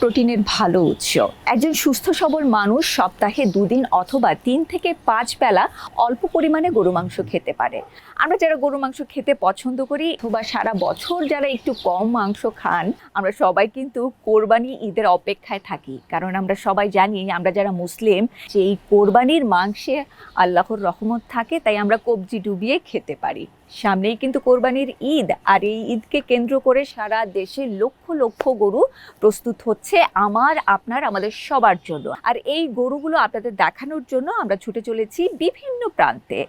প্রোটিনের ভালো উৎস। একজন সুস্থ সবল মানুষ সপ্তাহে দুদিন অথবা তিন থেকে পাঁচ বেলা অল্প পরিমাণে গরু মাংস খেতে পারে। আমরা যারা গরু মাংস খেতে পছন্দ করি, অথবা সারা বছর যারা একটু কম মাংস খান, আমরা সবাই কিন্তু কোরবানি ঈদের অপেক্ষায় থাকি। কারণ আমরা সবাই জানি, আমরা যারা মুসলিম, যে এই কোরবানির মাংসে আল্লাহর রহমত থাকে, তাই আমরা কবজি ডুবিয়ে খেতে পারি। সামনেই কিন্তু কোরবানির ঈদ, আর এই ঈদকে কেন্দ্র করে সারা দেশে লক্ষ লক্ষ গরু প্রস্তুত হচ্ছে আমার, আপনার, আমাদের সবার জন্য। আর এই গরুগুলো আপনাদের দেখানোর জন্য আমরা ছুটে চলেছি বিভিন্ন প্রান্তে।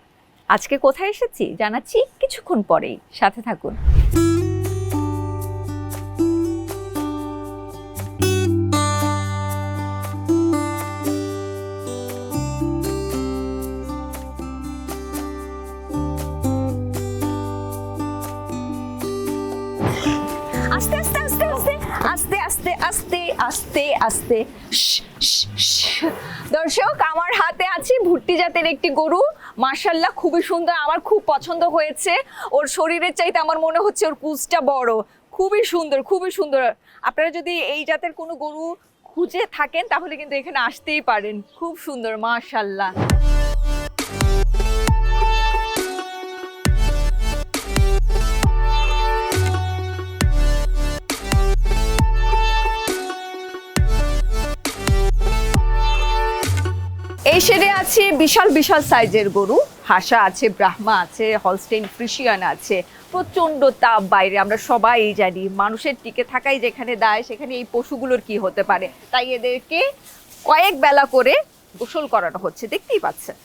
আজকে কোথায় এসেছি জানাচ্ছি কিছুক্ষণ পরেই। সাথে থাকুন। আস্তে আস্তে। দর্শক, আমার হাতে আছে ভুট্টি জাতের একটি গরু। মার্শাল্লাহ খুবই সুন্দর। আমার খুব পছন্দ হয়েছে। ওর শরীরের চাইতে আমার মনে হচ্ছে ওর কুচটা বড়। খুবই সুন্দর খুবই সুন্দর। আপনারা যদি এই জাতের কোনো গরু খুঁজে থাকেন, তাহলে কিন্তু এখানে আসতেই পারেন। খুব সুন্দর মার্শাল্লাহ আছে বিশাল বিশাল সাইজের গরু। হাসা আছে, ব্রাহ্মা আছে হলস্টেন ফ্রিশিয়ান আছে। প্রচণ্ড তাপ বাইরে, আমরা সবাই জানি। মানুষের টিকে থাকাই যেখানে দায়, সেখানে এই পশুগুলোর কি হতে পারে? তাই এদেরকে কয়েক বেলা করে গোসল করানো হচ্ছে। দেখতেই পাচ্ছেন।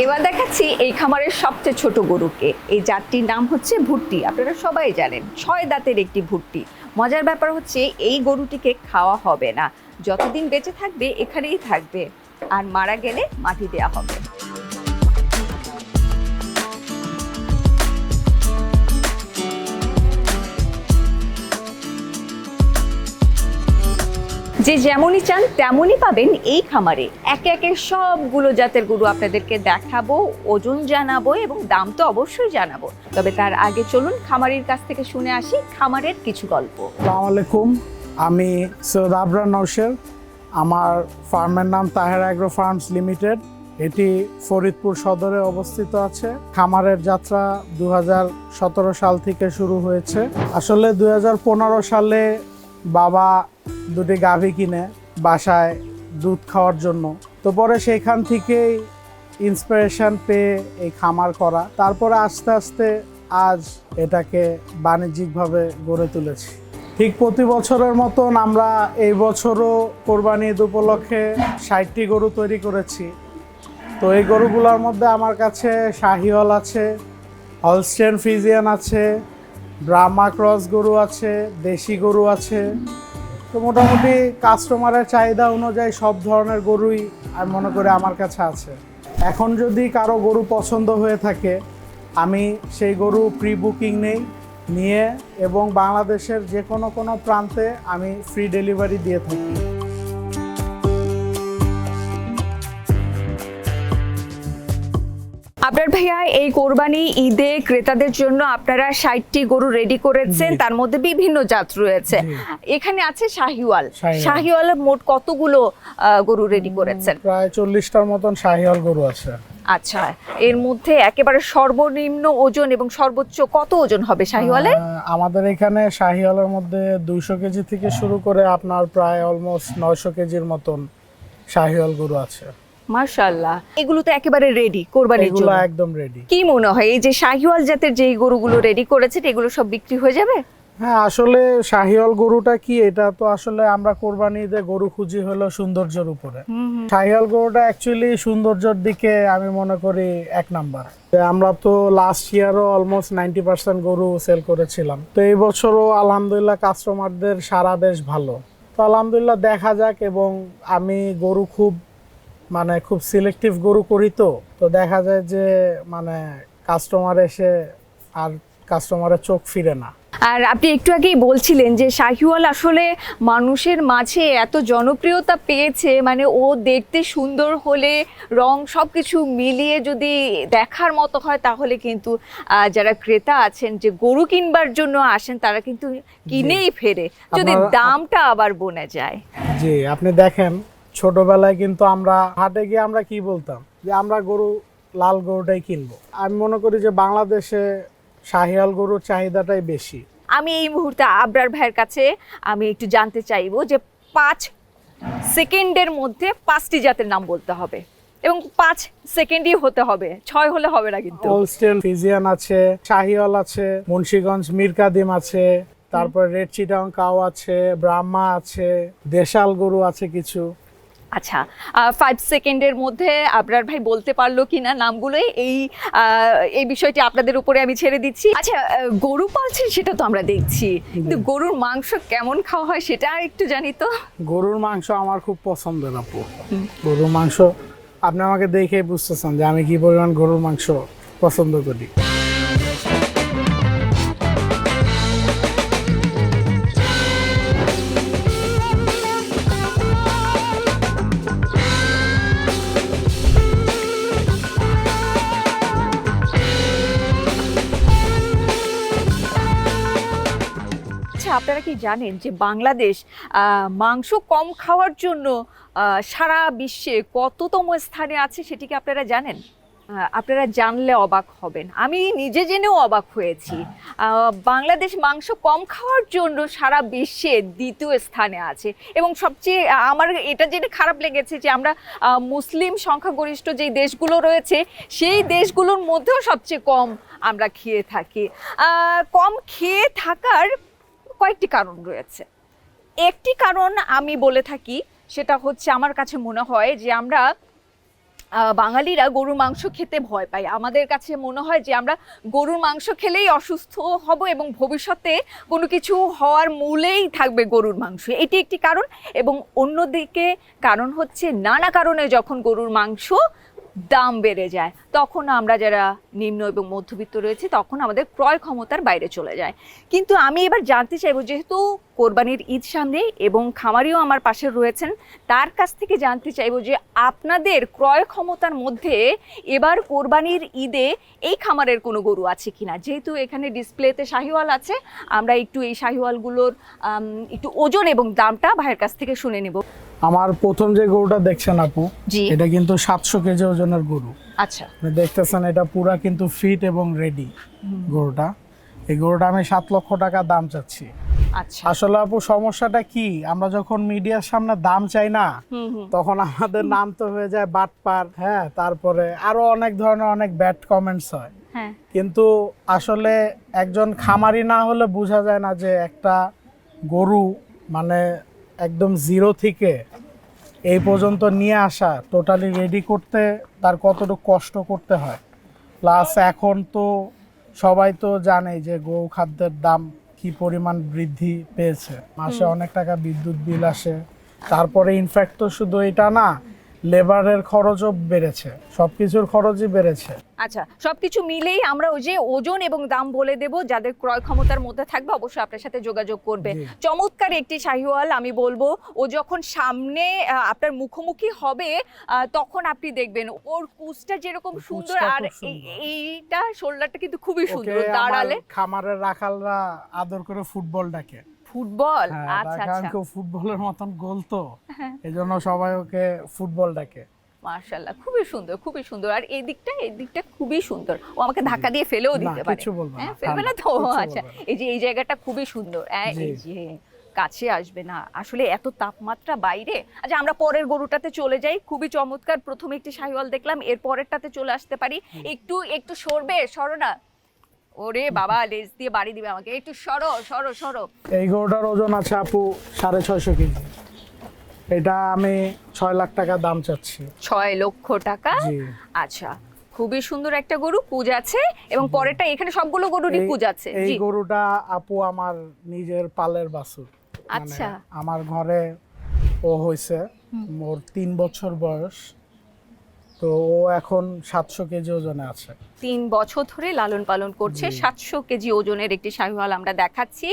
এবার দেখাচ্ছি এই খামারের সবচেয়ে ছোট গরুকে। এই জাতটির নাম হচ্ছে ভুট্টি। আপনারা সবাই জানেন, ছয় দাঁতের একটি ভুট্টি। মজার ব্যাপার হচ্ছে, এই গরুটিকে খাওয়া হবে না। যতদিন বেঁচে থাকবে, এখানেই থাকবে। আর মারা গেলে মাটি দেওয়া হবে। যে যেমনই চান, তেমনই পাবেন এই খামারে। একে একে সবগুলো জাতের গরু আপনাদেরকে দেখাবো, ওজন জানাব এবং দাম তো অবশ্যই জানাব। তবে তার আগে চলুন খামারির কাছ থেকে শুনে আসি খামারের কিছু গল্প। আলাইকুম, আমি সৈয়দ আবরার নৌশের। আমার ফার্মের নাম তাহের অ্যাগ্রো ফার্মস লিমিটেড। এটি ফরিদপুর সদরে অবস্থিত আছে। খামারের যাত্রা দু হাজার সতেরো সাল থেকে শুরু হয়েছে। আসলে দুই হাজার পনেরো সালে বাবা দুটি গাভী কিনে বাসায় দুধ খাওয়ার জন্য। তো পরে সেখান থেকেই ইন্সপিরেশন পেয়ে এই খামার করা। তারপরে আস্তে আস্তে আজ এটাকে বাণিজ্যিকভাবে গড়ে তুলেছি। ঠিক প্রতি বছরের মতন আমরা এই বছরও কোরবানি ঈদ উপলক্ষে ষাটটি গরু তৈরি করেছি। তো এই গরুগুলোর মধ্যে আমার কাছে শাহিওয়াল আছে হলস্টেন ফ্রিজিয়ান আছে ব্রাহ্মা ক্রস গরু আছে, দেশি গরু আছে। তো মোটামুটি কাস্টমারের চাহিদা অনুযায়ী সব ধরনের গরুই আমি মনে করি আমার কাছে আছে। এখন যদি কারও গরু পছন্দ হয়ে থাকে, আমি সেই গরু প্রি বুকিং নেই, নিয়ে এবং বাংলাদেশের যে কোনো কোনো প্রান্তে আমি ফ্রি ডেলিভারি দিয়ে থাকি। আপনার ভাইয়া এই কোরবানি ঈদে ক্রেতাদের জন্য আপনারা ষাটটি গরু রেডি করেছেন। তার মধ্যে বিভিন্ন জাত রয়েছে। এখানে আছে শাহিওয়াল। শাহিওয়াল। শাহিওয়ালের মোট কতগুলো গরু রেডি করেছেন? প্রায় চল্লিশটার মতন শাহিওয়াল গরু আছে। আচ্ছা এর মধ্যে একেবারে সর্বনিম্ন ওজন এবং সর্বোচ্চ কত ওজন হবে শাহিওয়ালে আমাদের এখানে শাহিওয়ালের মধ্যে দুইশো কেজি থেকে শুরু করে আপনার প্রায় অলমোস্ট নয়শো কেজির মতন শাহিওয়াল গরু আছে। মার্শাল্লাহ এগুলো তো একেবারে রেডি কোরবানির এগুলো একদম রেডি কি মনে হয় এই যে শাহিওয়াল জাতের যে গরুগুলো রেডি করেছেন এগুলো সব বিক্রি হয়ে যাবে? হ্যাঁ আসলে শাহিওয়াল গরুটা কি এটা তো আসলে আমরা কোরবানি ঈদে গরু খুঁজি হলো সৌন্দর্যের উপরে। শাহিওয়াল গরুটা অ্যাকচুয়ালি সৌন্দর্যের দিকে আমি মনে করি এক নাম্বার। আমরা তো লাস্ট ইয়ারও অলমোস্ট নাইনটি পার্সেন্ট গরু সেল করেছিলাম। তো এই বছরও আলহামদুলিল্লাহ কাস্টমারদের সারা বেশ ভালো। তো আলহামদুলিল্লাহ দেখা যাক এবং আমি গরু খুব মানে খুব সিলেক্টিভ গরু করি তো তো দেখা যায় যে মানে কাস্টমার এসে আর কাস্টমারের চোখ ফিরে না। আর আপনি একটু আগেই বলছিলেন যে শাহিওয়াল আসলে মানুষের মাঝে এত জনপ্রিয়তা পেয়েছে মানে ও দেখতে সুন্দর হলে রং সব কিছু মিলিয়ে যদি দেখার মতো হয় তাহলে কিন্তু যারা ক্রেতা আছেন যে গরু কিনবার জন্য আসেন তারা কিন্তু কিনেই ফেরে। যদি দামটা আবার বনে যায়। জি আপনি দেখেন ছোটবেলায় কিন্তু আমরা হাটে গিয়ে আমরা কি বলতাম? যে আমরা গরু লাল গরুটাই কিনবো। আমি মনে করি যে বাংলাদেশে শাহিয়াল গরুর চাহিদাটাই বেশি। আমি এই মুহূর্তে আবরার ভাইয়ের কাছে আমি একটু জানতে চাইব যে পাঁচ সেকেন্ডের মধ্যে পাঁচটি জাতের নাম বলতে হবে। এবং পাঁচ সেকেন্ডই হতে হবে ছয় হলে হবে না কিন্তু। হোলস্টেন ফিজিয়ান আছে শাহিওয়াল আছে মুন্সিগঞ্জ মিরকাদিম আছে তারপর রেড চিটাং কাও আছে ব্রাহ্মা আছে দেশাল গরু আছে কিছু। আচ্ছা ফাইভ সেকেন্ডের মধ্যে আবরার ভাই বলতে পারল কি না নামগুলো এই এই বিষয়টি আপনাদের উপরে আমি ছেড়ে দিচ্ছি। আচ্ছা গরু পালছেন সেটা তো আমরা দেখছি কিন্তু গরুর মাংস কেমন খাওয়া হয় সেটা একটু জানি তো। গরুর মাংস আমার খুব পছন্দের আপু। গরুর মাংস আপনি আমাকে দেখে বুঝতেছেন যে আমি কি পরিমাণ গরুর মাংস পছন্দ করি। কি জানেন যে বাংলাদেশ মাংস কম খাওয়ার জন্য সারা বিশ্বে কততম স্থানে আছে সেটি কি আপনারা জানেন? আপনারা জানলে অবাক হবেন। আমি নিজে জেনেও অবাক হয়েছি। বাংলাদেশ মাংস কম খাওয়ার জন্য সারা বিশ্বে দ্বিতীয় স্থানে আছে। এবং সবচেয়ে আমার এটা জেনে খারাপ লেগেছে যে আমরা মুসলিম সংখ্যাগরিষ্ঠ যেই দেশগুলো রয়েছে, সেই দেশগুলোর মধ্যেও সবচেয়ে কম আমরা খেয়ে থাকি। কম খেয়ে থাকার কয়েকটি কারণ রয়েছে। একটি কারণ আমি বলে থাকি, সেটা হচ্ছে আমার কাছে মনে হয় যে আমরা বাঙালিরা গরুর মাংস খেতে ভয় পাই। আমাদের কাছে মনে হয় যে আমরা গরুর মাংস খেলেই অসুস্থ হব এবং ভবিষ্যতে কোনো কিছু হওয়ার মূলেই থাকবে গরুর মাংস। এটি একটি কারণ এবং অন্যদিকে কারণ হচ্ছে নানা কারণে যখন গরুর মাংস দাম বেড়ে যায়। তখন আমরা যারা নিম্ন এবং মধ্যবিত্ত রয়েছে, তখন আমাদের ক্রয় ক্ষমতার বাইরে চলে যায়। কিন্তু আমি এবার জানতে চাইব, যেহেতু কোরবানির ঈদ সামনে এবং খামারিও আমার পাশে রয়েছেন, তার কাছ থেকে জানতে চাইব যে আপনাদের ক্রয় ক্ষমতার মধ্যে এবার কোরবানির ঈদে এই খামারের কোনো গরু আছে কিনা? যেহেতু এখানে ডিসপ্লেতে শাহিওয়াল আছে, আমরা একটু এই শাহিওয়ালগুলোর একটু ওজন এবং দামটা ভাইয়ের কাছ থেকে শুনে নেব। আমার প্রথম যে গরুটা দেখছেন আপু এটা কিন্তু সাতশো কেজি ওজনের গরু। আচ্ছা। আপনি দেখতেছেন এটা পুরা কিন্তু ফিট এবং রেডি গরুটা। এই গরুটা আমি সাত লক্ষ টাকা দাম চাচ্ছি। আচ্ছা। আসলে আপু সমস্যাটা কি? আমরা যখন মিডিয়ার সামনে দাম চাই না তখন আমাদের নাম তো হয়ে যায় বাটপার হ্যাঁ তারপরে আরও অনেক ধরনের অনেক ব্যাড কমেন্টস হয়। হ্যাঁ। কিন্তু আসলে একজন খামারি না হলে বোঝা যায় না যে একটা গরু মানে একদম জিরো থেকে এই পর্যন্ত নিয়ে আসা টোটালি রেডি করতে তার কতটুকু কষ্ট করতে হয়। প্লাস এখন তো সবাই তো জানে যে গো খাদ্যের দাম কি পরিমাণ বৃদ্ধি পেয়েছে। মাসে অনেক টাকা বিদ্যুৎ বিল আসে। তারপরে ইনফ্যাক্ট তো শুধু এটা না লেবারের খরচও বেড়েছে সব কিছুর খরচই বেড়েছে। আচ্ছা সবকিছু মিলেই আমরা ওই যে ওজন এবং দাম বলে দেব যাদের ক্রয় ক্ষমতার মধ্যে থাকবে অবশ্যই আপনার সাথে যোগাযোগ করবে। চমৎকার একটি শাহিওয়াল আমি বলব ও যখন সামনে আপনার মুখোমুখি হবে তখন আপনি দেখবেন ওর কুচটা যেরকম সুন্দর আর এইটা শোল্ডারটা কিন্তু খুবই সুন্দর দাঁড়ালে। খামারের রাখালরা আদর করে ফুটবল ডাকে। ফুটবল? হ্যাঁ, আচ্ছা আচ্ছা। ফুটবলের মতন গোল তো। হ্যাঁ। এই জন্য সবাই ওকে ফুটবল ডাকে। মার্শাল্লাহ খুবই সুন্দর খুবই সুন্দর। আর এই দিকটা এই দিকটা খুবই সুন্দর। ও আমাকে ধাক্কা দিয়ে ফেলেও দিতে পারে। হ্যাঁ ফেলবে না তো আচ্ছা। এই যে এই জায়গাটা খুবই সুন্দর। এই যে কাছে আসবে না। আসলে এত তাপমাত্রা বাইরে। আচ্ছা আমরা পরের গরুটাতে চলে যাই। খুবই চমৎকার। প্রথমে একটি শাহিওয়াল দেখলাম এর পরেরটাতে চলে আসতে পারি। একটু একটু সরবে সরো না। ওরে বাবা লেজ দিয়ে বাড়ি দিবে আমাকে। একটু সরো সরো সরো। এই গরুটার ওজন আছে আপু সাড়ে ছয়শো কেজি। এটা আমি ছয় লাখ টাকা দাম চাচ্ছি। ছয় লক্ষ টাকা? আচ্ছা খুবই সুন্দর একটা গরু কুজ আছে এবং পরেরটা এখানে সবগুলো গরুরই কুজ আছে। এই গরুটা আপু আমার নিজের পালের বাছুর। মানে আচ্ছা। আমার ঘরে ও হয়েছে ওর তিন বছর বয়স তো ও এখন সাতশো কেজি ওজনে আছে। তিন বছর ধরে লালন পালন করছে সাতশো কেজি ওজনের একটি শাহিওয়াল আমরা দেখাচ্ছি।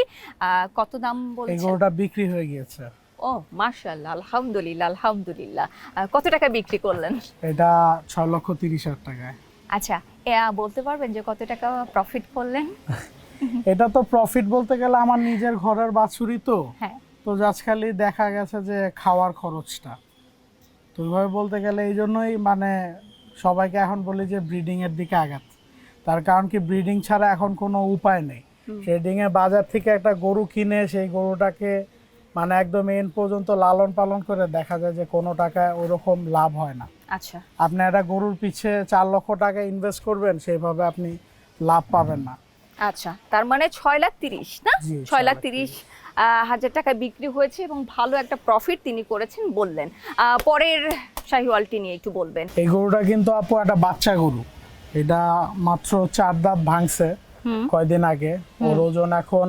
কত দাম এই গরুটা বিক্রি হয়ে গিয়েছে। ও মার্শাল্লাহ আলহামদুলিল্লাহ আলহামদুলিল্লাহ। কত টাকা বিক্রি করলেন? এটা ছয় লক্ষ তিরিশ হাজার টাকায়। আচ্ছা এ, বলতে পারবেন যে কত টাকা প্রফিট করলেন? এটা তো প্রফিট বলতে গেলে আমার নিজের ঘরের বাছুরি তো। হ্যাঁ। তো আজকালই দেখা গেছে যে খাওয়ার খরচটা। তো ওইভাবে বলতে গেলে এই জন্যই মানে সবাইকে এখন বলি যে ব্রিডিং এর দিকে আঘাত। তার কারণ কি ব্রিডিং ছাড়া এখন কোনো উপায় নেই। ট্রেডিং এ বাজার থেকে একটা গরু কিনে সেই গরুটাকে মানে একদম এন পর্যন্ত লালন পালন করে দেখা যায় যে কোনো টাকায় ওরকম লাভ হয় না। আচ্ছা। আপনি একটা গরুর পিছে চার লক্ষ টাকা ইনভেস্ট করবেন সেইভাবে আপনি লাভ পাবেন না। আচ্ছা তার মানে ছয় লাখ তিরিশ না? ছয় লাখ তিরিশ হাজার টাকা বিক্রি হয়েছে এবং ভালো একটা প্রফিট তিনি করেছেন বললেন। পরের শাহিওয়ালটি নিয়ে একটু বলবেন। এই গরুটা কিন্তু আপু একটা বাচ্চা গরু। এটা মাত্র চার দাঁত ভাঙছে কয়দিন আগে। ওর ওজন এখন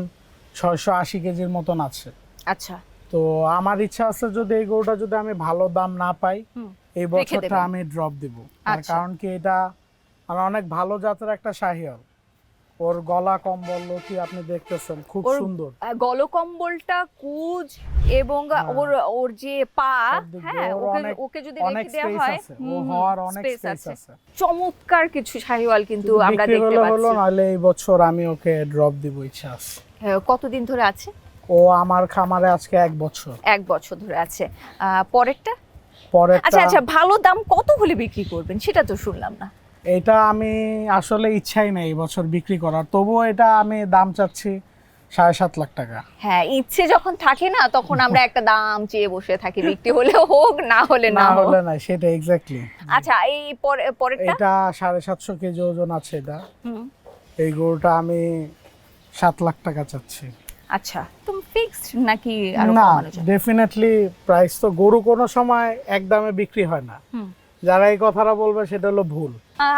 ছয়শো আশি কেজির মতন আছে। আচ্ছা। তো আমার ইচ্ছা আছে যদি এই গরুটা যদি আমি ভালো দাম না পাই এই বছরটা আমি ড্রপ দিব। তার আচ্ছা। কারণ কি এটা মানে অনেক ভালো জাতের একটা শাহিয়াল ওর গলা কম্বল লতি আপনি দেখতেছেন? খুব সুন্দর। আহ, গলকম্বলটা কুজ এবং হ্যাঁ। ওর ওর যে পা হ্যাঁ ওকে ওকে যদি রেখে দেওয়া হয় ও হওয়ার অনেক স্পেস আছে। চমৎকার কিছু শাহিওয়াল কিন্তু আমরা দেখতে হলে হলো পাচ্ছি। নাহলে এই বছর আমি ওকে ড্রপ দিব ইচ্ছা আছে। হ্যাঁ, কতদিন ধরে আছে? ও আমার খামারে আজকে এক বছর। এক বছর ধরে আছে। পরেরটা? পরে আচ্ছা আচ্ছা ভালো দাম কত হলে বিক্রি করবেন? সেটা তো শুনলাম না। এটা আমি আসলে ইচ্ছাই নেই বছর বিক্রি করার। তবুও এটা আমি দাম চাচ্ছি সাড়ে সাত লাখ টাকা। হ্যাঁ ইচ্ছে যখন থাকে না তখন আমরা একটা দাম চেয়ে বসে থাকি। বিক্রি হলে হোক না হলে না হলে না সেটা এক্স্যাক্টলি আচ্ছা এই পরে পরেরটা? এটা সাড়ে সাতশো কেজি ওজন আছে এটা। হুম, এই গরুটা আমি সাত লাখ টাকা চাচ্ছি। আচ্ছা তুমি ফিক্সড নাকি আরও না কমানো যায়? ডেফিনেটলি প্রাইস তো গরু কোনো সময় এক দামে বিক্রি হয় না। যারা এই কথাটা বলবে সেটা হলো ভুল।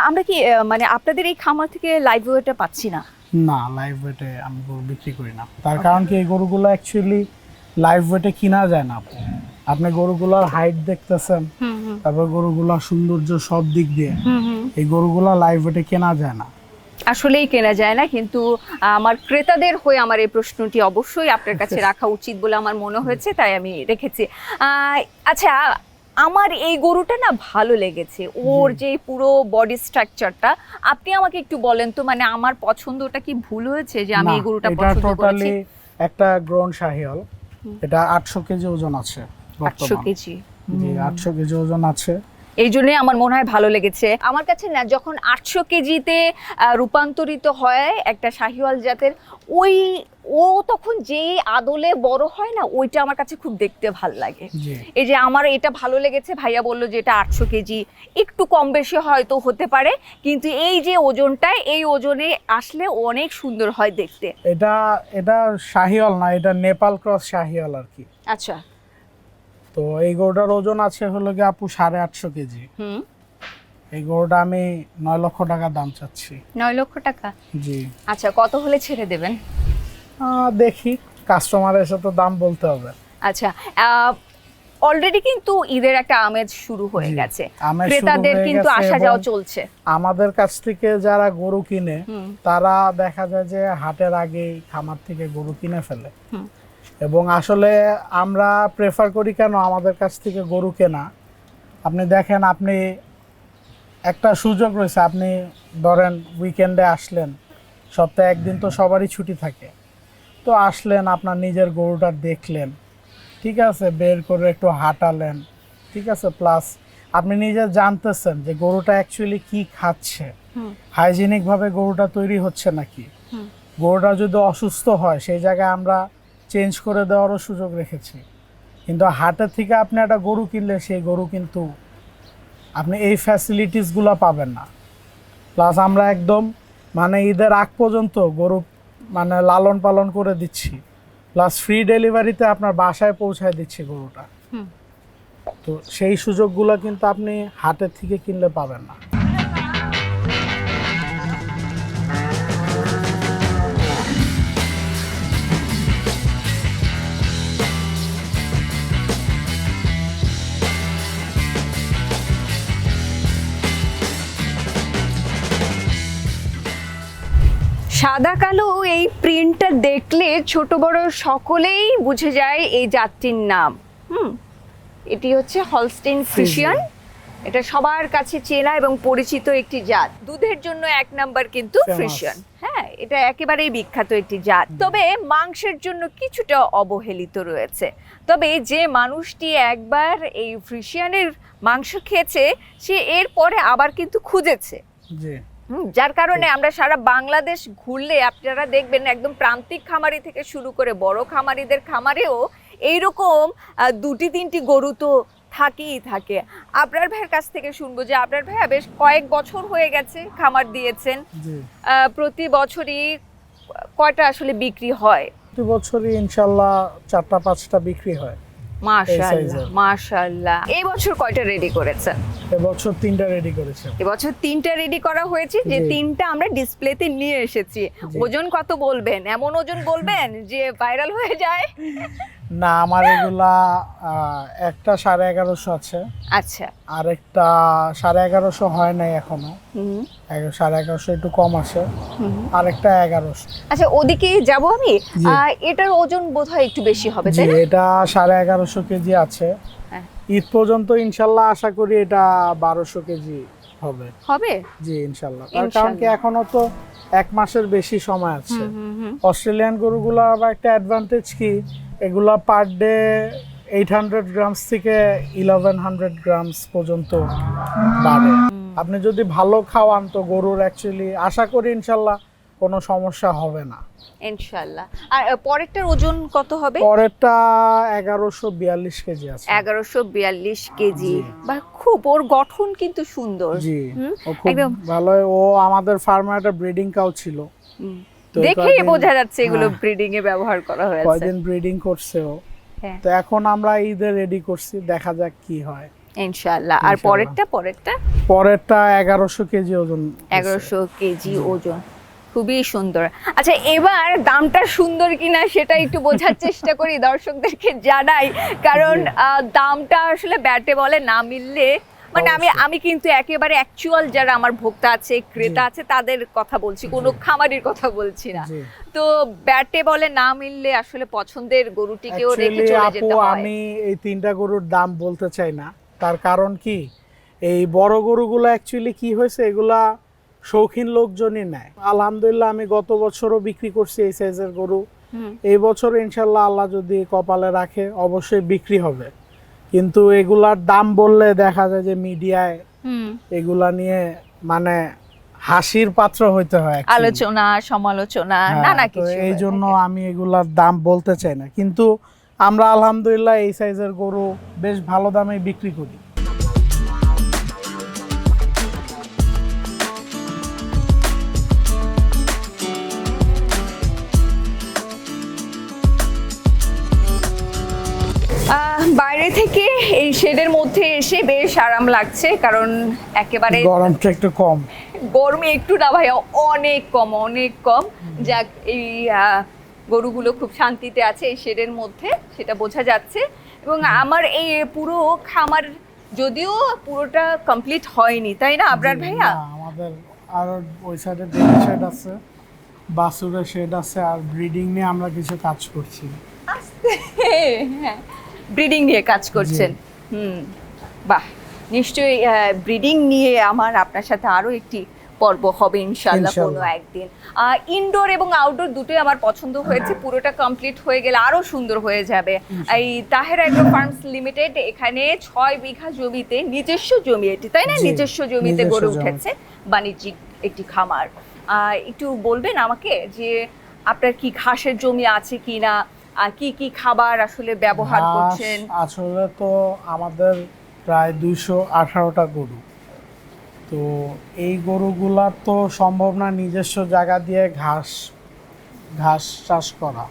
আমরা কি মানে আপনাদের এই খামার থেকে লাইভ ওয়েটা পাচ্ছি না? না লাইভ ওয়েটে আমি গরু বিক্রি করি না। তার কারণ কি এই গরুগুলো অ্যাকচুয়ালি লাইভ ওয়েটে কিনা যায় না আপনি গরুগুলোর হাইট দেখতেছেন তারপর গরুগুলোর সৌন্দর্য সব দিক দিয়ে। এই গরুগুলো লাইভ ওয়েটে কেনা যায় না। আসলেই কেনা যায় না কিন্তু আমার ক্রেতাদের হয়ে আমার এই প্রশ্নটি অবশ্যই আপনার কাছে রাখা উচিত বলে আমার মনে হয়েছে তাই আমি রেখেছি। আচ্ছা আমার এই গরুটা না ভালো লেগেছে ওর যে পুরো বডি স্ট্রাকচারটা আপনি আমাকে একটু বলেন তো মানে আমার পছন্দটা কি ভুল হয়েছে যে আমি এই গরুটা পছন্দ করেছি? একটা গ্রোন শাহিয়াল এটা আটশো কেজি ওজন আছে আটশো বর্তমান। কেজি। জি আটশো কেজি ওজন আছে। এই জন্যই আমার মনে হয় ভালো লেগেছে। আমার কাছে না যখন আটশো কেজিতে রূপান্তরিত হয় একটা শাহিওয়াল জাতের ওই ও তখন যে আদলে বড় হয় না ওইটা আমার কাছে খুব দেখতে ভালো লাগে। এই যে আমার এটা ভালো লেগেছে ভাইয়া বলল যে এটা আটশো কেজি একটু কম বেশি হয়তো হতে পারে কিন্তু এই যে ওজনটা এই ওজনে আসলে অনেক সুন্দর হয় দেখতে। এটা এটা শাহিয়াল না এটা নেপাল ক্রস শাহিয়াল আর কি। আচ্ছা। তো এই গরুটার ওজন আছে হলো গিয়ে আপু সাড়ে আটশো কেজি। হুম। এই গরুটা আমি নয় লক্ষ টাকা দাম চাচ্ছি। নয় লক্ষ টাকা? জি। আচ্ছা কত হলে ছেড়ে দেবেন? দেখি কাস্টমারের সাথে দাম বলতে হবে। আচ্ছা অলরেডি কিন্তু ঈদের একটা আমেজ শুরু হয়ে গেছে। ক্রেতাদের কিন্তু আসা যাওয়া চলছে। আমাদের কাছ থেকে যারা গরু কিনে তারা দেখা যায় যে হাটের আগেই খামার থেকে গরু কিনে ফেলে। হুম। এবং আসলে আমরা প্রেফার করি কেন আমাদের কাছ থেকে গরু কেনা? আপনি দেখেন আপনি একটা সুযোগ রয়েছে আপনি ধরেন উইকেন্ডে আসলেন সপ্তাহে একদিন তো সবারই ছুটি থাকে। তো আসলেন আপনার নিজের গরুটা দেখলেন ঠিক আছে বের করে একটু হাঁটালেন ঠিক আছে প্লাস আপনি নিজে জানতেছেন যে গরুটা অ্যাকচুয়ালি কি খাচ্ছে। হাইজিনিকভাবে গরুটা তৈরি হচ্ছে নাকি? গরুটা যদি অসুস্থ হয় সেই জায়গায় আমরা চেঞ্জ করে দেওয়ারও সুযোগ রেখেছি। কিন্তু হাটের থেকে আপনি একটা গরু কিনলে সেই গরু কিন্তু আপনি এই ফ্যাসিলিটিসগুলো পাবেন না। প্লাস আমরা একদম মানে ঈদের আগ পর্যন্ত গরু মানে লালন পালন করে দিচ্ছি। প্লাস ফ্রি ডেলিভারিতে আপনার বাসায় পৌঁছায় দিচ্ছি গরুটা। হুম। তো সেই সুযোগগুলো কিন্তু আপনি হাটের থেকে কিনলে পাবেন না। সাদা কালো এই প্রিন্টটা দেখলে ছোট বড় সকলেই বুঝে যায় এই জাতটির নাম। হুম এটি হচ্ছে হলস্টেইন ফ্রিশিয়ান এটা সবার কাছে চেনা এবং পরিচিত একটি জাত। দুধের জন্য এক নাম্বার কিন্তু ফ্রিশিয়ান হ্যাঁ এটা একেবারেই বিখ্যাত একটি জাত। তবে মাংসের জন্য কিছুটা অবহেলিত রয়েছে। তবে যে মানুষটি একবার এই ফ্রিশিয়ানের মাংস খেয়েছে সে এর পরে আবার কিন্তু খুঁজেছে। যার কারণে আমরা সারা বাংলাদেশ ঘুরলে আপনারা দেখবেন একদম প্রান্তিক খামারি থেকে শুরু করে বড় খামারিদের খামারেও এইরকম দুটি তিনটি গরু তো থাকেই থাকে। আপনার ভাইয়ের কাছ থেকে শুনব যে আপনার ভাইয়া বেশ কয়েক বছর হয়ে গেছে খামার দিয়েছেন। প্রতি বছরই কয়টা আসলে বিক্রি হয়? প্রতি বছরই ইনশাল্লাহ চারটা পাঁচটা বিক্রি হয়। মাশাআল্লাহ size-এর। মাশাআল্লাহ। এই বছর কয়টা রেডি করেছেন এবছর তিনটা রেডি করেছে। এবছর তিনটা রেডি করা হয়েছে যে তিনটা আমরা ডিসপ্লেতে নিয়ে এসেছি। ওজন কত বলবেন? এমন ওজন বলবেন যে ভাইরাল হয়ে যায়। না আমার এগুলা একটা সাড়ে এগারোশো আছে। আচ্ছা। আর একটা সাড়ে এগারোশো হয় নাই এখনও। সাড়ে এগারোশো একটু কম হুম। আর একটা এগারোশো। আচ্ছা ওদিকে যাব আমি? এটার ওজন বোধহয় একটু বেশি হবে তাই না? এটা সাড়ে এগারোশো কেজি আছে। হ্যাঁ। ঈদ পর্যন্ত ইনশাল্লাহ আশা করি এটা বারোশো কেজি হবে। হবে? জি ইনশাল্লাহ। কারণ কি। এখনও তো এক মাসের বেশি সময় আছে। অস্ট্রেলিয়ান গরুগুলোর আবার একটা অ্যাডভান্টেজ কি? এগুলা per day eight hundred grams থেকে ইলেভেন হান্ড্রেড গ্রামস পর্যন্ত বাড়ে। আপনি যদি ভালো খাওয়ান তো গরুর অ্যাকচুয়ালি আশা করি ইনশাল্লাহ কোনো সমস্যা হবে না। ইনশাল্লাহ। আর পরেরটার ওজন কত হবে? পরেরটা এগারোশো বিয়াল্লিশ কেজি আছে। এগারোশো বিয়াল্লিশ কেজি। বা খুব ওর গঠন কিন্তু সুন্দর। জি। ও খুব ভালো। ও আমাদের ফার্মে একটা ব্রিডিং কাউ ছিল। দেখেই বোঝা যাচ্ছে এগুলো হ্যাঁ। ব্রিডিং এ ব্যবহার করা হয়েছে। কয়দিন ব্রিডিং করছে ও। তো এখন আমরা ঈদে রেডি করছি দেখা যাক কি হয়। ইনশাল্লাহ আর পরেরটা পরেরটা? পরেরটা এগারোশো কেজি ওজন। এগারোশো কেজি ওজন। খুবই সুন্দর। আচ্ছা এবার দামটা সুন্দর কিনা সেটা একটু বোঝার চেষ্টা করি দর্শকদেরকে জানাই। কারণ দামটা আসলে ব্যাটে বলে না মিললে মানে আমি আমি কিন্তু একেবারে অ্যাকচুয়াল যারা আমার ভোক্তা আছে ক্রেতা আছে তাদের কথা বলছি কোনো। খামারির কথা বলছি না। তো ব্যাটে বলে না মিললে আসলে পছন্দের গরুটিকেও রেখে চলে যেতে হয়। আমি এই তিনটা গরুর দাম বলতে চাই না। তার কারণ কি? এই বড় গরুগুলো অ্যাকচুয়ালি কি হয়েছে? এগুলা শৌখিন লোকজনই নেয়। আলহামদুলিল্লাহ আমি গত বছরও বিক্রি করছি এই সাইজের গরু। এই বছর ইনশাল্লাহ আল্লাহ যদি কপালে রাখে অবশ্যই বিক্রি হবে। কিন্তু এগুলার দাম বললে দেখা যায় যে মিডিয়ায় এগুলা নিয়ে মানে হাসির পাত্র হইতে হয় আলোচনা সমালোচনা হ্যাঁ, নানা কিছু এই জন্য আমি এগুলার দাম বলতে চাই না। কিন্তু আমরা আলহামদুলিল্লাহ এই সাইজের গরু বেশ ভালো দামে বিক্রি করি। বাইরে থেকে এই শেডের মধ্যে এসে বেশ আরাম লাগছে কারণ একেবারে গরমটা একটু কম। গরমে একটু না ভাই অনেক কম অনেক কম। যাক এই গরুগুলো খুব শান্তিতে আছে এই শেডের মধ্যে সেটা বোঝা যাচ্ছে। এবং আমার এই পুরো খামার যদিও পুরোটা কমপ্লিট হয়নি তাই না আবরার ভাইয়া? আমাদের আর ওই সাইডে ডেলি শেড আছে বাসুরের শেড আছে আর ব্রিডিং নিয়ে আমরা কিছু কাজ করছি। হ্যাঁ। ব্রিডিং নিয়ে কাজ করছেন। হুম বাহ! নিশ্চয়ই ব্রিডিং নিয়ে আমার আপনার সাথে আরও একটি পর্ব হবে ইনশাল্লাহ কোনো। একদিন। ইনডোর এবং আউটডোর দুটোই আমার পছন্দ হয়েছে। পুরোটা কমপ্লিট হয়ে গেলে আরও সুন্দর হয়ে যাবে। এই তাহের অ্যাগ্রো ফার্মস লিমিটেড এখানে ছয় বিঘা জমিতে নিজস্ব জমি এটি তাই না? নিজস্ব জমিতে গড়ে উঠেছে বাণিজ্যিক একটি খামার। একটু বলবেন আমাকে যে আপনার কি ঘাসের জমি আছে কিনা? আর কি কি খাবার আসলে ব্যবহার করছেন? আসলে তো আমাদের প্রায় দুইশো আঠারোটা গরু। তো এই গরুগুলার তো সম্ভব না নিজস্ব জায়গা দিয়ে ঘাস ঘাস চাষ করা।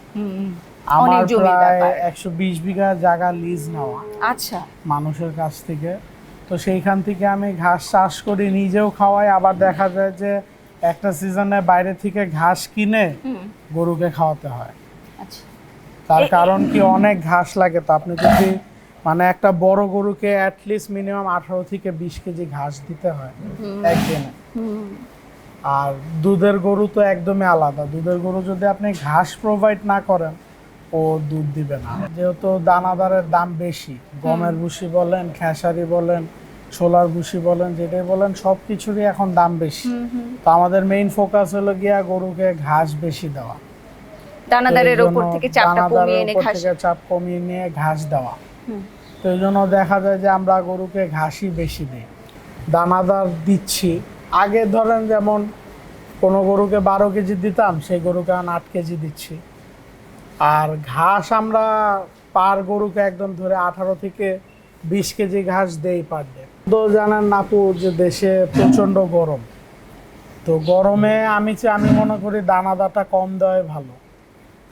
আমার প্রায় একশো বিশ বিঘা জায়গা লিজ নেওয়া। আচ্ছা। মানুষের কাছ থেকে। তো সেইখান থেকে আমি ঘাস চাষ করি নিজেও খাওয়াই। আবার দেখা যায় যে একটা সিজনে বাইরে থেকে ঘাস কিনে গরুকে খাওয়াতে হয়। আচ্ছা। তার কারণ কি অনেক ঘাস লাগে তো আপনি যদি মানে একটা বড় গরুকে অ্যাটলিস্ট মিনিমাম আঠারো থেকে বিশ কেজি ঘাস দিতে হয় একদিনে। আর দুধের গরু তো একদমই আলাদা। দুধের গরু যদি আপনি ঘাস প্রোভাইড না করেন ও দুধ দিবে না। যেহেতু দানাদারের দাম বেশি গমের ভুসি বলেন খেসারি বলেন ছোলার ভুসি বলেন যেটাই বলেন সব কিছুরই এখন দাম বেশি। তো আমাদের মেইন ফোকাস হলো গিয়া গরুকে ঘাস বেশি দেওয়া। দানাদারের জন্য থেকে চাপটা কমিয়ে এনে ঘাস থেকে চাপ কমিয়ে নিয়ে ঘাস দেওয়া। তো এই জন্য দেখা যায় যে আমরা গরুকে ঘাসই বেশি দিই। দানাদার দিচ্ছি। আগে ধরেন যেমন কোনো গরুকে বারো কেজি দিতাম সেই গরুকে এখন আট কেজি দিচ্ছি। আর ঘাস আমরা পার গরুকে একদম ধরে আঠারো থেকে বিশ কেজি ঘাস দেই পার ডে। তো জানেন নাপু যে দেশে প্রচণ্ড গরম। তো গরমে আমি আমি মনে করি দানাদারটা কম দেওয়াই ভালো।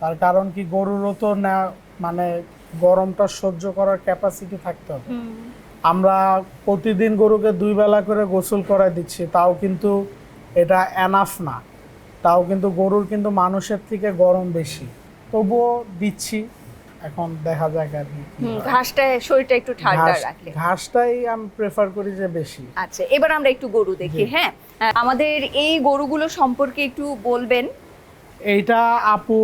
তার কারণ কি গরুরও তো না- মানে গরমটা সহ্য করার ক্যাপাসিটি থাকতে হবে। আমরা প্রতিদিন গরুকে দুই বেলা করে গোসল করাই দিচ্ছি তাও কিন্তু এটা এনাফ না। তাও কিন্তু গরুর কিন্তু মানুষের থেকে গরম বেশি। তবুও দিচ্ছি এখন দেখা যাক আর কি। ঘাসটা শরীরটা একটু ঠান্ডা রাখলে। ঘাসটাই আমি প্রেফার করি যে বেশি। আচ্ছা এবার আমরা একটু গরু দেখি হ্যাঁ? আমাদের এই গরুগুলো সম্পর্কে একটু বলবেন। এইটা আপু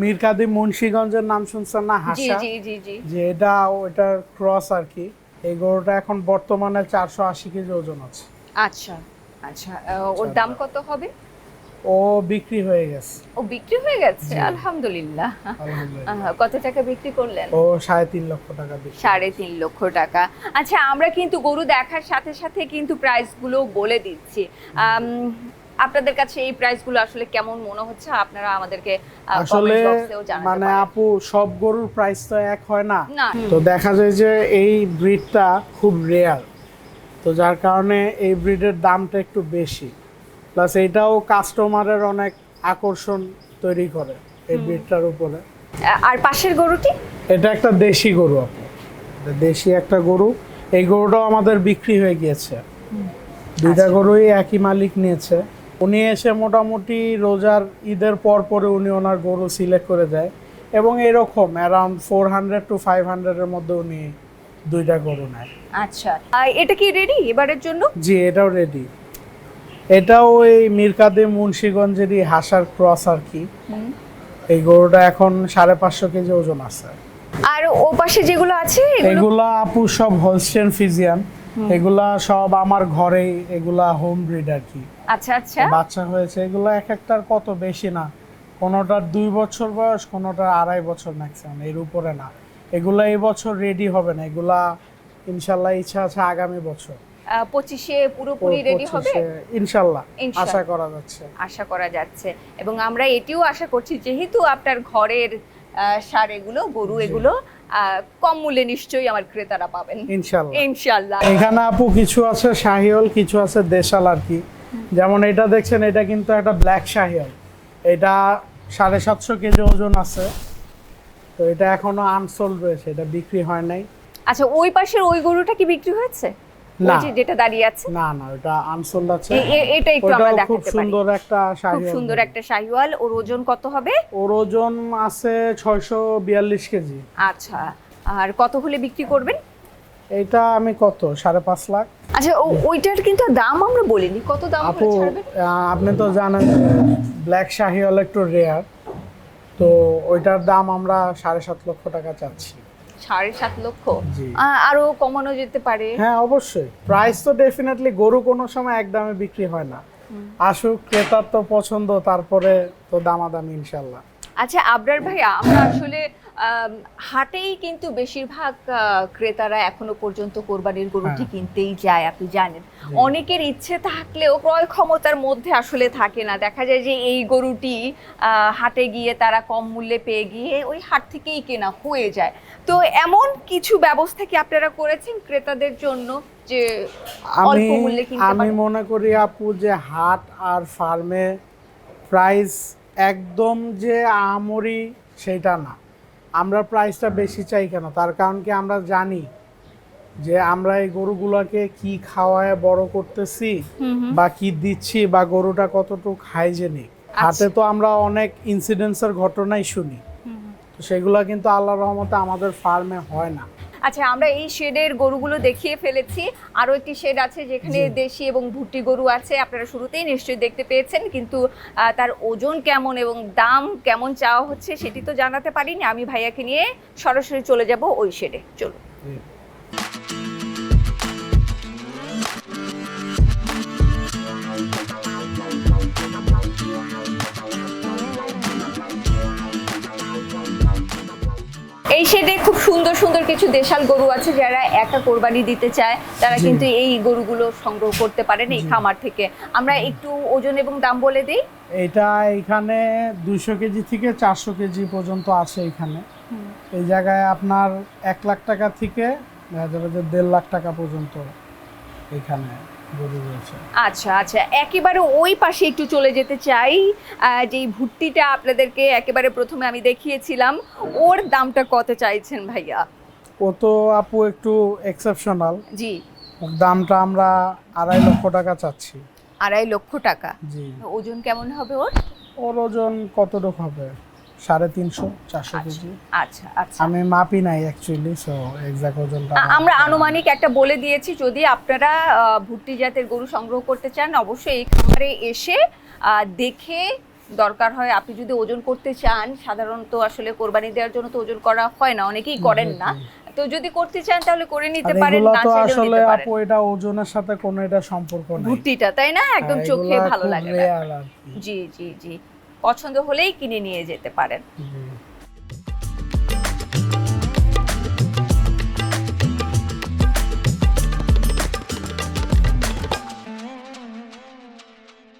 মিরকাদি মুন্সিগঞ্জের নাম শুনছেন না? হাসা? জি জি জি। যে এটা ওইটার ক্রস আর কি। এই গরুটা এখন বর্তমানে চারশো আশি কেজি ওজন আছে। আচ্ছা আচ্ছা। ওর দাম কত হবে? ও বিক্রি হয়ে গেছে। ও বিক্রি হয়ে গেছে? আলহামদুলিল্লাহ। কত টাকা বিক্রি করলেন? ও সাড়ে তিন লক্ষ টাকা বিক্রি। সাড়ে তিন লক্ষ টাকা। আচ্ছা আমরা কিন্তু গরু দেখার সাথে সাথে কিন্তু প্রাইসগুলো বলে দিচ্ছি। আপনাদের কাছে এই প্রাইসগুলো আসলে কেমন মনে হচ্ছে? আপনারা আমাদেরকে আসলে মানে আপু সব গরুর প্রাইস তো এক হয় না। না। তো দেখা যায় যে এই ব্রিডটা খুব রেয়ার তো যার কারণে এই ব্রিডের দামটা একটু বেশি। প্লাস এটাও কাস্টমারের অনেক আকর্ষণ তৈরি করে এই ব্রিডটার উপরে। আর পাশের গরুটি এটা একটা দেশি গরু আপু। দেশি একটা গরু। এই গরুটাও আমাদের বিক্রি হয়ে গিয়েছে। দুইটা আচ্ছা। গরুই একই মালিক নিয়েছে। উনি এসে মোটামুটি রোজার ঈদের পর পরে উনি ওনার গরু সিলেক্ট করে দেয় এবং এরকম around four hundred to five হান্ড্রেডের মধ্যে উনি দুইটা গরু নেয়। আচ্ছা এটা কি রেডি এবারের জন্য? জি এটাও রেডি এটাও ওই মিরকাদে মুন্সিগঞ্জেরই হাসার ক্রস আর কি। এই গরুটা এখন সাড়ে পাঁচশো কেজি ওজন আছে। আর ও পাশে যেগুলো আছে এগুলো? এগুলা আপু সব হোলস্টেন ফিজিয়ান এগুলা সব আমার ঘরেই এগুলা হোম ব্রিড আর কি আচ্ছা। আচ্ছা বাচ্চা হয়েছে এগুলো এক একটার কত বেশি না? কোনোটার দুই বছর বয়স কোনোটার আড়াই বছর ম্যাক্সিমাম এর উপরে না। এগুলা এই বছর রেডি হবে না এগুলা ইনশাল্লাহ ইচ্ছা আছে আগামী বছর। পঁচিশে পুরোপুরি রেডি হবে? ইনশাল্লাহ। আশা করা যাচ্ছে। আশা করা যাচ্ছে। এবং আমরা এটিও আশা করছি যেহেতু আপনার ঘরের সার এগুলো গরু এগুলো কম মূল্যে নিশ্চয়ই আমার ক্রেতারা পাবেন। ইনশাল্লাহ। ইনশাল্লাহ। এখানে আপু কিছু আছে শাহিওল কিছু আছে দেশাল আর কি। যেমন এটা দেখছেন এটা কিন্তু একটা ব্ল্যাক শাহিওল। এটা সাড়ে সাতশো কেজি ওজন আছে। তো এটা এখনও আনসোল রয়েছে এটা বিক্রি হয় নাই। আচ্ছা ওই পাশের ওই গরুটা কি বিক্রি হয়েছে? না। যেটা দাঁড়িয়ে আছে। না না ওটা আনসোল্ড আছে। এটা একটু আমরা দেখাতে পারি। সুন্দর একটা খুব সুন্দর একটা শাহিওয়াল। ওর ওজন কত হবে? ওর ওজন আছে ছয়শো বিয়াল্লিশ কেজি। আচ্ছা আর কত হলে বিক্রি করবেন? এইটা আমি কত? সাড়ে পাঁচ লাখ। আচ্ছা ওইটার কিন্তু দাম আমরা বলিনি। কত দাম আপু আপনি তো জানেন ব্ল্যাক শাহিওয়াল একটু রেয়ার তো ওইটার দাম আমরা সাড়ে সাত লক্ষ টাকা চাচ্ছি। সাড়ে সাত লক্ষ। আরও কমানো যেতে পারে। হ্যাঁ অবশ্যই। প্রাইস তো ডেফিনেটলি গরু কোনো সময় এক দামে বিক্রি হয় না। আসুক ক্রেতার তো পছন্দ তারপরে তো দামাদামি ইনশাল্লাহ। আচ্ছা আবরার ভাইয়া আমরা আসলে হাটেই কিন্তু বেশিরভাগ ক্রেতারা এখনও পর্যন্ত কোরবানির গরুটি হ্যাঁ। কিনতেই যায় আপনি জানেন। অনেকের ইচ্ছে থাকলেও ক্রয় ক্ষমতার মধ্যে আসলে থাকে না। দেখা যায় যে এই গরুটি হাটে গিয়ে তারা কম মূল্যে পেয়ে গিয়ে ওই হাট থেকেই কেনা হয়ে যায়। তো এমন কিছু ব্যবস্থা কি আপনারা করেছেন ক্রেতাদের জন্য যে আমি অল্প মূল্যে কিনতে আমি মনে করি আপু যে হাট আর ফার্মে প্রাইস একদম যে আমরি সেটা না। আমরা প্রাইসটা বেশি চাই কেন? তার কারণ কি আমরা জানি যে আমরা এই গরুগুলোকে কি খাওয়ায় বড় করতেছি। বা কি দিচ্ছি বা গরুটা কতটুকু হাইজেনিক হাতে তো আমরা অনেক ইনসিডেন্সের ঘটনাই শুনি। সেগুলো কিন্তু আল্লাহ রহমতে আমাদের ফার্মে হয় না। আচ্ছা আমরা এই শেডের গরুগুলো দেখিয়ে ফেলেছি। আরও একটি শেড আছে যেখানে দেশি এবং ভুট্টি গরু আছে। আপনারা শুরুতেই নিশ্চয়ই দেখতে পেয়েছেন কিন্তু তার ওজন কেমন এবং দাম কেমন চাওয়া হচ্ছে সেটি তো জানাতে পারিনি। আমি ভাইয়াকে নিয়ে সরাসরি চলে যাব ওই শেডে। চলো এই শেডে সুন্দর কিছু দেশাল গরু আছে যারা একটা কোরবানি দিতে চায় তারা কিন্তু এই গরুগুলো সংগ্রহ করতে পারেন এই খামার থেকে। আমরা একটু ওজন এবং দাম বলে দিই? এটা এখানে দুইশো কেজি থেকে চারশো কেজি পর্যন্ত আছে এখানে। এই জায়গায় আপনার এক লাখ টাকা থেকে দেড় লাখ টাকা পর্যন্ত এখানে। আচ্ছা আচ্ছা একেবারে ওই পাশে একটু চলে যেতে চাই। আহ, যে ভুট্টিটা আপনাদেরকে একেবারে প্রথমে আমি দেখিয়েছিলাম ওর দামটা কত চাইছেন ভাইয়া? ও তো আপু একটু এক্সেপশনাল জি। দামটা আমরা আড়াই লক্ষ টাকা চাচ্ছি। আড়াই লক্ষ টাকা। জি। ওজন কেমন হবে ওর? ওর ওজন কতটুকু হবে? সাড়ে তিনশো চারশো কেজি। আচ্ছা আচ্ছা। আমি মাপি নাই অ্যাকচুয়ালি সো এক্সাক্ট ওজনটা আমরা আনুমানিক একটা বলে দিয়েছি যদি আপনারা ভুট্টি জাতের গরু সংগ্রহ করতে চান অবশ্যই এই খামারে এসে দেখে দরকার হয় আপনি যদি ওজন করতে চান সাধারণত আসলে কোরবানি দেওয়ার জন্য তো ওজন করা হয় না অনেকেই করেন না। তো যদি করতে চান তাহলে করে নিতে পারেন না চাইলেও আসলে আপু এটা ওজনের সাথে কোনো এটা সম্পর্ক নেই। ভুট্টিটা তাই না? একদম হ্যাঁ, চোখে ভালো লাগে জি জি জি। পছন্দ হলেই কিনে নিয়ে যেতে পারেন।